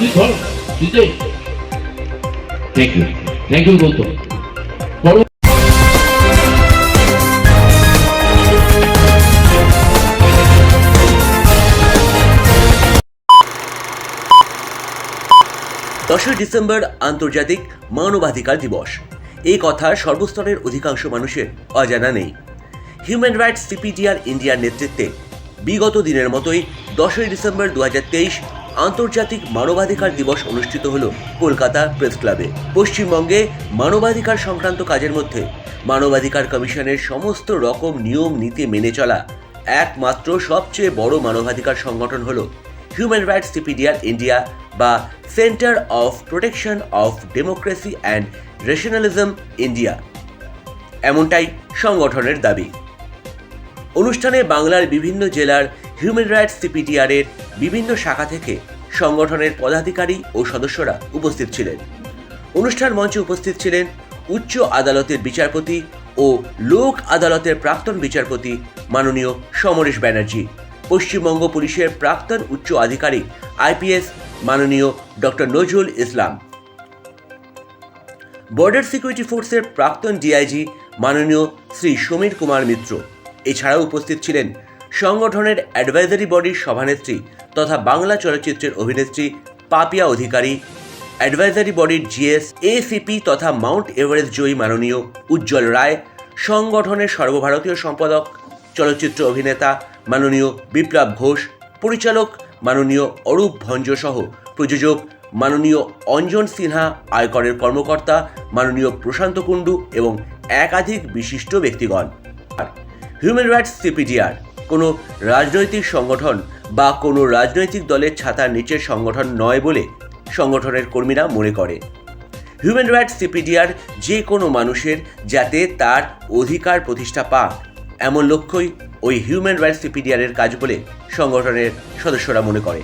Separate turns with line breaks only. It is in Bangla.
তুই ধর thank you thank you Gautam
দশই ডিসেম্বর আন্তর্জাতিক মানবাধিকার দিবস। এই কথা সর্বস্তরের অধিকাংশ মানুষের অজানা নেই। হিউম্যান রাইটস সিপিডিআর ইন্ডিয়ার নেতৃত্বে বিগত দিনের মতোই দশই ডিসেম্বর দু হাজার তেইশ আন্তর্জাতিক মানবাধিকার দিবস অনুষ্ঠিত হল কলকাতা প্রেস ক্লাবে। পশ্চিমবঙ্গে মানবাধিকার সংক্রান্ত কাজের মধ্যে মানবাধিকার কমিশনের সমস্ত রকম নিয়ম, নীতি মেনে চলা একমাত্র সবচেয়ে বড় মানবাধিকার সংগঠন হল হিউম্যান রাইটস সিপিডিআর ইন্ডিয়া বা centre of protection of democracy and rationalism India এমনটাই সংগঠনের দাবি। অনুষ্ঠানে বাংলার বিভিন্ন জেলার হিউম্যান রাইটস সিপিটিআর এর বিভিন্ন শাখা থেকে সংগঠনের পদাধিকারী ও সদস্যরা উপস্থিত ছিলেন। অনুষ্ঠান মঞ্চে উপস্থিত ছিলেন উচ্চ আদালতের বিচারপতি ও লোক আদালতের প্রাক্তন বিচারপতি মাননীয় সমরেশ ব্যানার্জি, পশ্চিমবঙ্গ পুলিশের প্রাক্তন উচ্চ আধিকারিক আইপিএস মাননীয় doctor Nazrul Islam. Border security ফোর্সের প্রাক্তন ডিআইজি মাননীয় শ্রী সমীর কুমার মিত্র। এছাড়াও উপস্থিত ছিলেন সংগঠনের অ্যাডভাইজারি বডির সভানেত্রী তথা বাংলা চলচ্চিত্রের অভিনেত্রী পাপিয়া অধিকারী অ্যাডভাইজারি বডির জিএস এসিপি তথা মাউন্ট এভারেস্ট জয়ী মাননীয় উজ্জ্বল রায়, সংগঠনের সর্বভারতীয় সম্পাদক, চলচ্চিত্র অভিনেতা মাননীয় বিপ্লব ঘোষ, পরিচালক মাননীয় অরূপ ভঞ্জ সহ প্রযোজক মাননীয় অঞ্জন সিনহা, আয়করের কর্মকর্তা মাননীয় প্রশান্ত কুণ্ডু এবং একাধিক বিশিষ্ট ব্যক্তিগণ। হিউম্যান রাইটস সিপিডিআর কোনো রাজনৈতিক সংগঠন বা কোনো রাজনৈতিক দলের ছাতার নিচের সংগঠন নয় বলে সংগঠনের কর্মীরা মনে করে। হিউম্যান রাইটস সিপিডিআর যে কোনো মানুষের যাতে তার অধিকার প্রতিষ্ঠা পাক, এমন লক্ষ্যই ওই হিউম্যান রাইটস সিপিডিআরের কাজ বলে সংগঠনের সদস্যরা মনে করে।